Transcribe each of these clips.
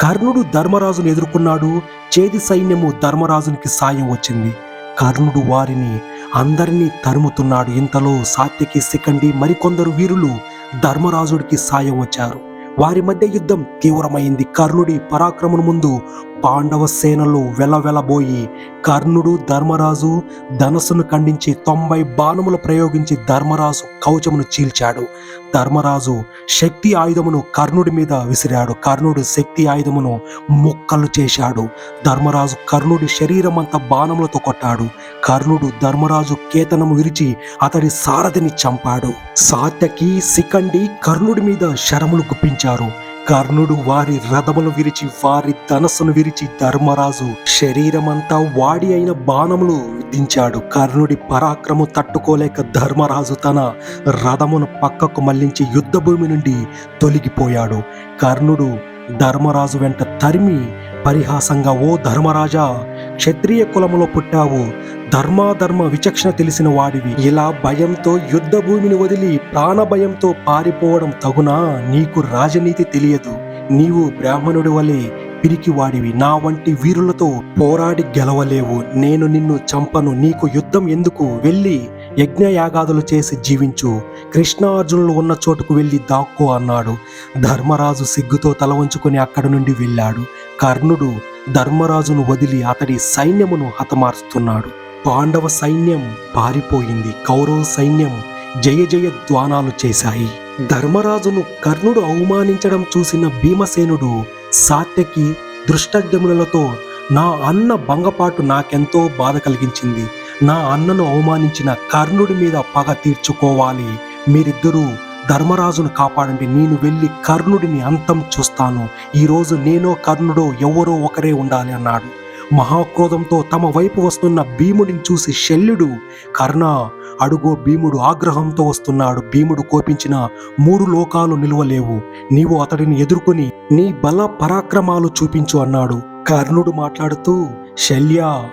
కర్ణుడు ధర్మరాజును ఎదుర్కొన్నాడు. చేది సైన్యము ధర్మరాజునికి సాయం వచ్చింది. కర్ణుడు వారిని అందరినీ తరుముతున్నాడు. ఇంతలో సాత్యకి శిఖండి మరికొందరు వీరులు ధర్మరాజుడికి సాయం వచ్చారు. వారి మధ్య యుద్ధం తీవ్రమైంది. కర్ణుడి పరాక్రమం ముందు పాండవ సేనలు వెలవెలబోయి కర్ణుడు ధర్మరాజు ధనస్సును ఖండించి తొంభై బాణములు ప్రయోగించి ధర్మరాజు కవచమును చీల్చాడు. ధర్మరాజు శక్తి ఆయుధమును కర్ణుడి మీద విసిరాడు. కర్ణుడు శక్తి ఆయుధమును ముక్కలు చేశాడు. ధర్మరాజు కర్ణుడి శరీరం అంతా బాణములతో కొట్టాడు. కర్ణుడు ధర్మరాజు కేతనము విరిచి అతడి సారథిని చంపాడు. సాత్యకి శిఖండి కర్ణుడి మీద శరములు గుప్పించారు కర్ణుడు వారి రథమును విరిచి వారి ధనస్సును విరిచి ధర్మరాజు శరీరమంతా వాడి అయిన బాణములు విధించాడు. కర్ణుడి పరాక్రము తట్టుకోలేక ధర్మరాజు తన రథమును పక్కకు మళ్ళించి యుద్ధభూమి నుండి తొలగిపోయాడు. కర్ణుడు ధర్మరాజు వెంట తరిమి పరిహాసంగా ఓ ధర్మరాజా క్షత్రియ కులములో పుట్టావు. ధర్మాధర్మ విచక్షణ తెలిసిన వాడివి. ఇలా భయంతో యుద్ధ భూమిని వదిలి ప్రాణభయంతో పారిపోవడం తగునా నీకు రాజనీతి తెలియదు. నీవు బ్రాహ్మణుడి వలె పిరికివాడివి. నా వంటి వీరులతో పోరాడి గెలవలేవు. నేను నిన్ను చంపను. నీకు యుద్ధం ఎందుకు? వెళ్ళి యజ్ఞయాగాదులు చేసి జీవించు. కృష్ణార్జునులు ఉన్న చోటుకు వెళ్ళి దాక్కో అన్నాడు. ధర్మరాజు సిగ్గుతో తల వంచుకొని అక్కడి నుండి వెళ్ళాడు. కర్ణుడు ధర్మరాజును వదిలి అతడి సైన్యమును హతమార్చుతున్నాడు పాండవ సైన్యం పారిపోయింది కౌరవ సైన్యం జయ జయ ధ్వానాలు చేశాయి. ధర్మరాజును కర్ణుడు అవమానించడం చూసిన భీమసేనుడు సాత్యకి దృష్టజ్ఞములతో నా అన్న భంగపాటు నాకెంతో బాధ కలిగించింది. నా అన్నను అవమానించిన కర్ణుడి మీద పగ తీర్చుకోవాలి. మీరిద్దరూ ధర్మరాజును కాపాడండి. నేను వెళ్ళి కర్ణుడిని అంతం చూస్తాను. ఈరోజు నేనో కర్ణుడో ఎవరో ఒకరే ఉండాలి అన్నాడు. మహాక్రోధంతో తమ వైపు వస్తున్న భీముడిని చూసి శల్యుడు కర్ణ అడుగో భీముడు ఆగ్రహంతో వస్తున్నాడు. భీముడు కోపించిన మూడు లోకాలు నిలువలేవు. నీవు అతడిని ఎదుర్కొని నీ బల పరాక్రమాలు చూపించు అన్నాడు. కర్ణుడు మాట్లాడుతూ శల్య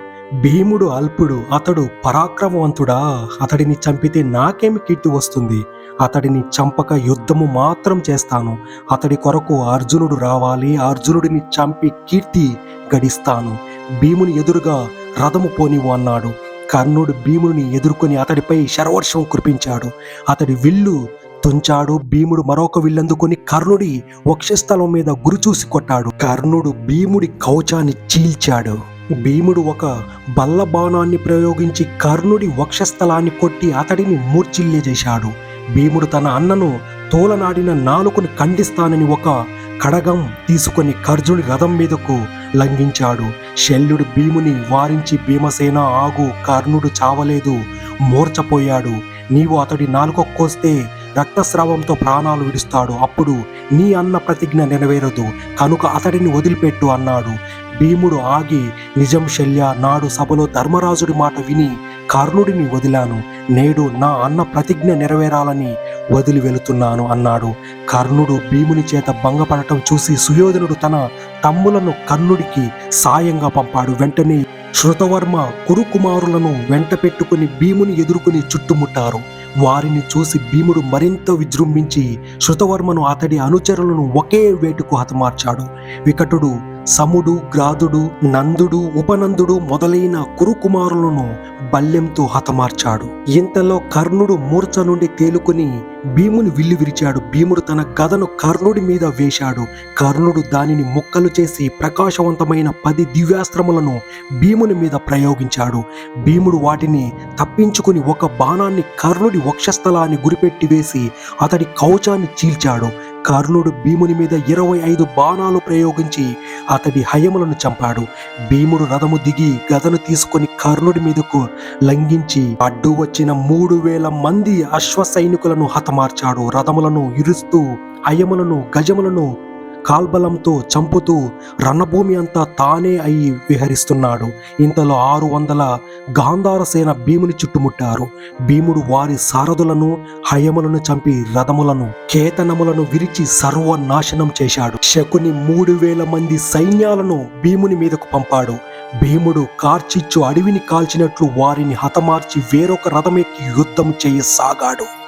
భీముడు అల్పుడు అతడు పరాక్రమవంతుడా? అతడిని చంపితే నాకేమి కీర్తి వస్తుంది? అతడిని చంపక యుద్ధము మాత్రం చేస్తాను. అతడి కొరకు అర్జునుడు రావాలి. అర్జునుడిని చంపి కీర్తి గడిస్తాను. భీముని ఎదురుగా రథము పోనివు అన్నాడు. కర్ణుడు భీముని ఎదుర్కొని అతడిపై శరవర్షం కురిపించాడు. అతడి విల్లు తుంచాడు. భీముడు మరొక విల్లందుకొని కర్ణుడి వక్షస్థలం మీద గురిచూసి కొట్టాడు. కర్ణుడు భీముడి కవచాన్ని చీల్చాడు. భీముడు ఒక బల్ల బాణాన్ని ప్రయోగించి కర్ణుడి వక్షస్థలాన్ని కొట్టి అతడిని మూర్చిల్లేజేశాడు భీముడు తన అన్నను తోలనాడిన నాలుకను ఖండిస్తానని ఒక కడగం తీసుకొని కర్జుని రథం మీదకు లంఘించాడు. శల్యుడు భీముని వారించి భీమసేన ఆగు కర్ణుడు చావలేదు మూర్చపోయాడు నీవు అతడి నాలుకొక్కొస్తే రక్తస్రావంతో ప్రాణాలు విడుస్తాడు. అప్పుడు నీ అన్న ప్రతిజ్ఞ నెరవేరదు కనుక అతడిని వదిలిపెట్టు అన్నాడు. భీముడు ఆగి నిజం శల్య నాడు సభలో ధర్మరాజుడి మాట విని కర్ణుడిని వదిలాను. నేడు నా అన్న ప్రతిజ్ఞ నెరవేరాలని వదిలి వెళుతున్నాను అన్నాడు. కర్ణుడు భీముని చేత భంగపడటం చూసి సుయోధనుడు తన తమ్ములను కర్ణుడికి సాయంగా పంపాడు. వెంటనే శృతవర్మ కురుకుమారులను వెంట పెట్టుకుని భీముని ఎదుర్కొని చుట్టుముట్టారు. వారిని చూసి భీముడు మరింత విజృంభించి శృతవర్మను అతడి అనుచరులను ఒకే వేటుకు హతమార్చాడు. వికటుడు సముడు గ్రాదుడు నందుడు ఉపనందుడు మొదలైన కురుకుమారులను బల్యంతో హతమార్చాడు. ఇంతలో కర్ణుడు మూర్ఛ నుండి తేలుకుని భీముని విల్లు విరిచాడు. భీముడు తన గదను కర్ణుడి మీద వేశాడు. కర్ణుడు దానిని ముక్కలు చేసి ప్రకాశవంతమైన పది దివ్యాస్త్రములను భీముని మీద ప్రయోగించాడు. భీముడు వాటిని తప్పించుకుని ఒక బాణాన్ని కర్ణుడి వక్షస్థలాన్ని గురిపెట్టి వేసి అతడి కవచాన్ని చీల్చాడు. కర్ణుడు భీముని మీద ఇరవై ఐదు బాణాలు ప్రయోగించి అతడి హయములను చంపాడు. భీముడు రథము దిగి గదను తీసుకొని కర్ణుడి మీదకు లంఘించి అడ్డు వచ్చిన మూడు వేల మంది అశ్వ సైనికులను హతమార్చాడు. రథములను ఇరుస్తూ హయములను గజములను కాల్బలంతో చంపుతూ రణభూమి అంతా తానే అయి విహరిస్తున్నాడు. ఇంతలో ఆరు వందల గాంధార సేన భీముని చుట్టుముట్టారు. భీముడు వారి సారథులను హయములను చంపి రథములను కేతనములను విరిచి సర్వనాశనం చేశాడు. శకుని మూడు వేల మంది సైన్యాలను భీముని మీదకు పంపాడు. భీముడు కార్చిచ్చు అడవిని కాల్చినట్లు వారిని హతమార్చి వేరొక రథమెక్కి యుద్ధం చేయసాగాడు.